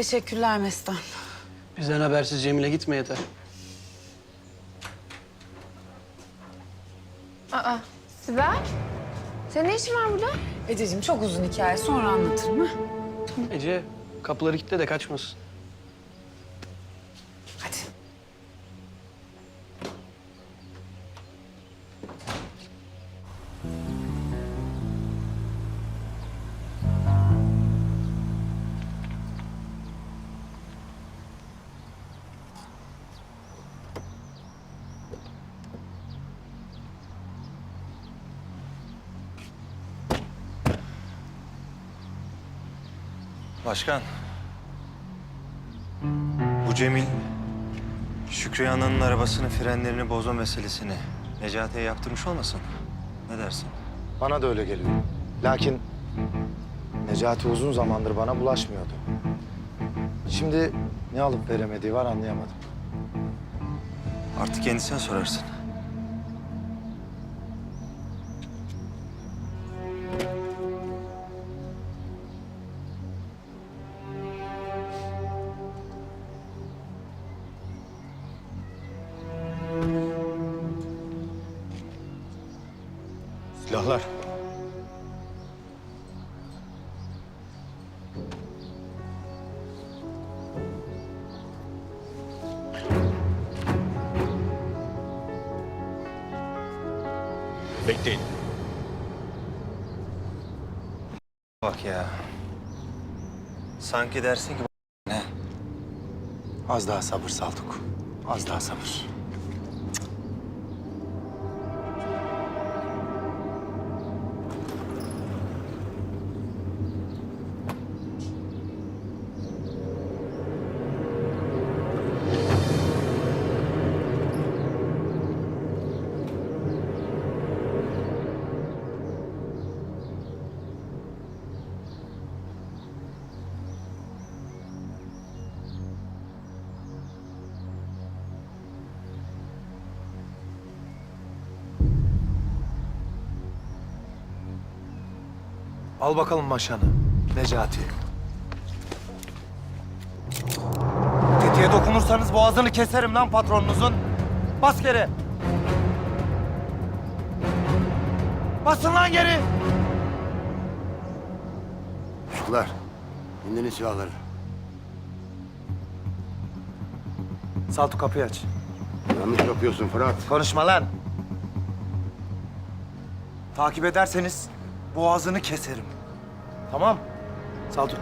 Teşekkürler Mestan. Bizden habersiz Cemile gitme yeter. Aa, Sibel? Senin ne işin var burada? Ececiğim çok uzun hikaye sonra anlatırım ha. Ece kapıları kilitle de kaçmasın. Başkan. Bu Cemil, Şükriye Ana'nın arabasının frenlerini bozma meselesini Necati'ye yaptırmış olmasın? Ne dersin? Bana da öyle geliyor. Lakin Necati uzun zamandır bana bulaşmıyordu. Şimdi ne alıp veremediği var anlayamadım. Artık kendisine sorarsın. Silahlar. Bekleyin. Bak ya. Sanki dersin ki ne? Az daha sabır Saltuk. Az daha sabır. Al bakalım maşanı Necati. Tetiğe dokunursanız boğazını keserim lan patronunuzun. Bas geri. Basın lan geri. Çocuklar, indirin silahları. Saltuk kapıyı aç. Yanlış yapıyorsun Fırat. Konuşma lan. Takip ederseniz boğazını keserim. Tamam? Saltuk.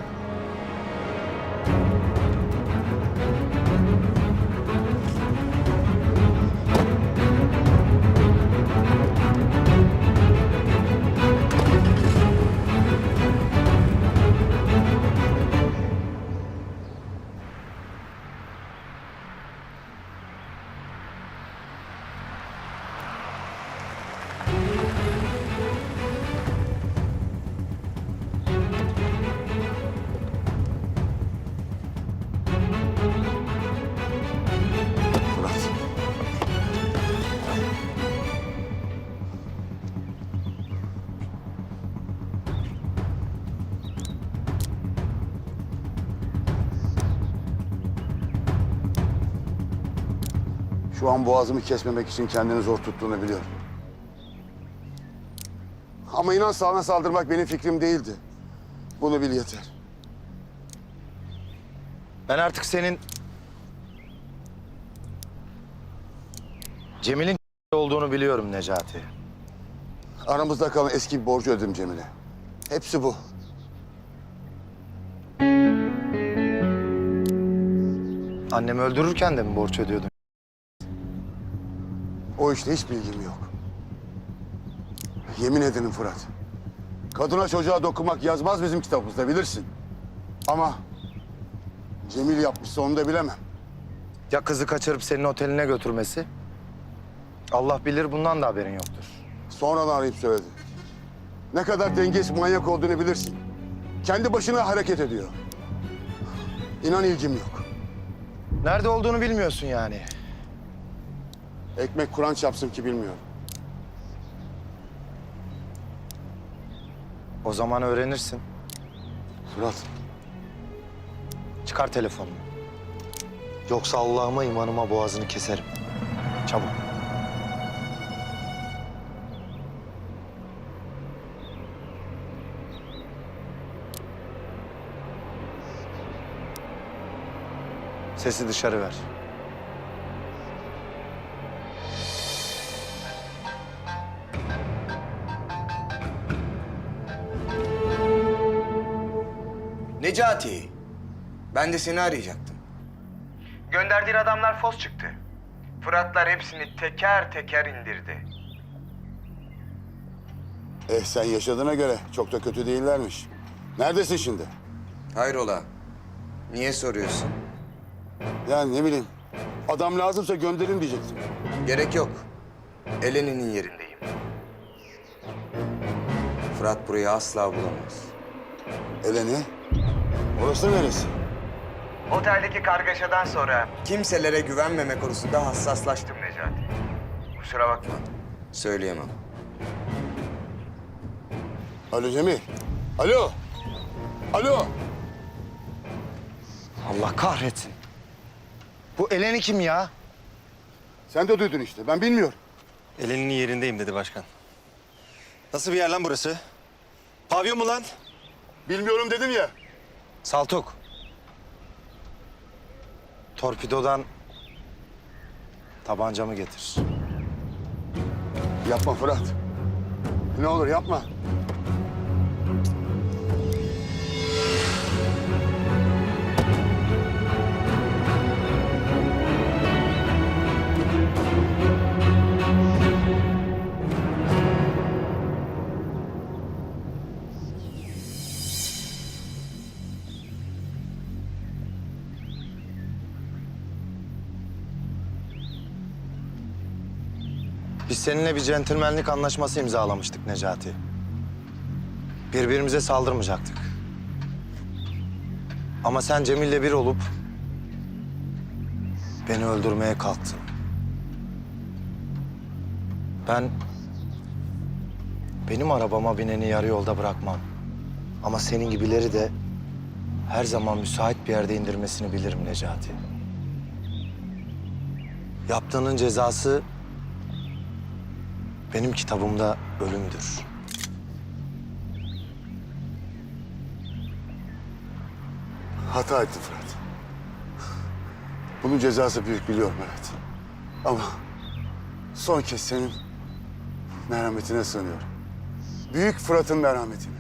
Şu an boğazımı kesmemek için kendini zor tuttuğunu biliyorum. Ama inan sana saldırmak benim fikrim değildi. Bunu bil yeter. Ben artık senin... Cemil'in olduğunu biliyorum Necati. Aramızda kalan eski bir borcu ödedim Cemile. Hepsi bu. Annemi öldürürken de mi borç ödüyordun? O işte hiç bilgim yok. Yemin ederim Fırat. Kadına çocuğa dokunmak yazmaz bizim kitabımızda bilirsin. Ama Cemil yapmışsa onu da bilemem. Ya kızı kaçırıp senin oteline götürmesi? Allah bilir bundan da haberin yoktur. Sonradan arayıp söyledi. Ne kadar dengesiz manyak olduğunu bilirsin. Kendi başına hareket ediyor. İnan ilgim yok. Nerede olduğunu bilmiyorsun yani. Ekmek Kur'an çapsın ki bilmiyorum. O zaman öğrenirsin. Fırat. Çıkar telefonunu. Yoksa Allah'ıma imanıma boğazını keserim. Çabuk. Sesi dışarı ver. Necati, ben de seni arayacaktım. Gönderdiğin adamlar fos çıktı. Fıratlar hepsini teker teker indirdi. Eh sen yaşadığına göre çok da kötü değillermiş. Neredesin şimdi? Hayrola? Niye soruyorsun? Yani ne bileyim. Adam lazımsa gönderin diyecektim. Gerek yok. Eleni'nin yerindeyim. Fırat burayı asla bulamaz. Eleni? Orası neresi? Oteldeki kargaşadan sonra kimselere güvenmeme konusunda hassaslaştım Necati. Kusura bakma. Söyleyemem. Alo Cemil. Alo. Alo. Allah kahretsin. Bu Eleni kim ya? Sen de duydun işte. Ben bilmiyorum. Elinin yerindeyim dedi başkan. Nasıl bir yer lan burası? Pavyon mu lan? Bilmiyorum dedim ya. Saltuk. Torpidodan tabancamı getir. Yapma Fırat. Ne olur yapma. Seninle bir centilmenlik anlaşması imzalamıştık Necati. Birbirimize saldırmayacaktık. Ama sen Cemil'le bir olup beni öldürmeye kalktın. Ben benim arabama bineni yarı yolda bırakmam. Ama senin gibileri de her zaman müsait bir yerde indirmesini bilirim Necati. Yaptığının cezası benim kitabımda ölümdür. Hata ettim Fırat. Bunun cezası büyük biliyorum evet. Ama son kez senin merhametine sığınıyorum. Büyük Fırat'ın merhametine.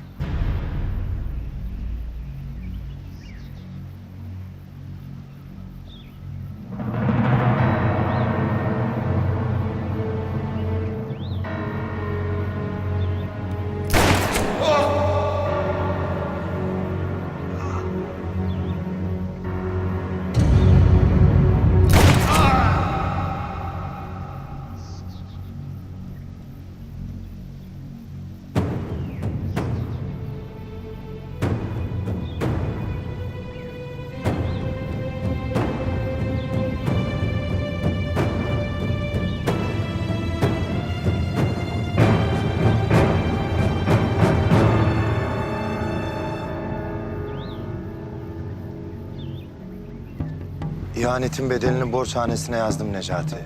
İhanetin bedelini borçhanesine yazdım Necati.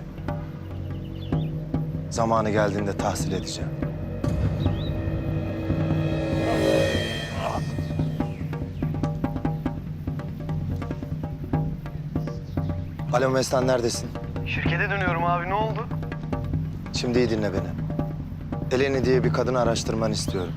Zamanı geldiğinde tahsil edeceğim. Alo Mestan neredesin? Şirkete dönüyorum abi ne oldu? Şimdi iyi dinle beni. Eleni diye bir kadını araştırmanı istiyorum.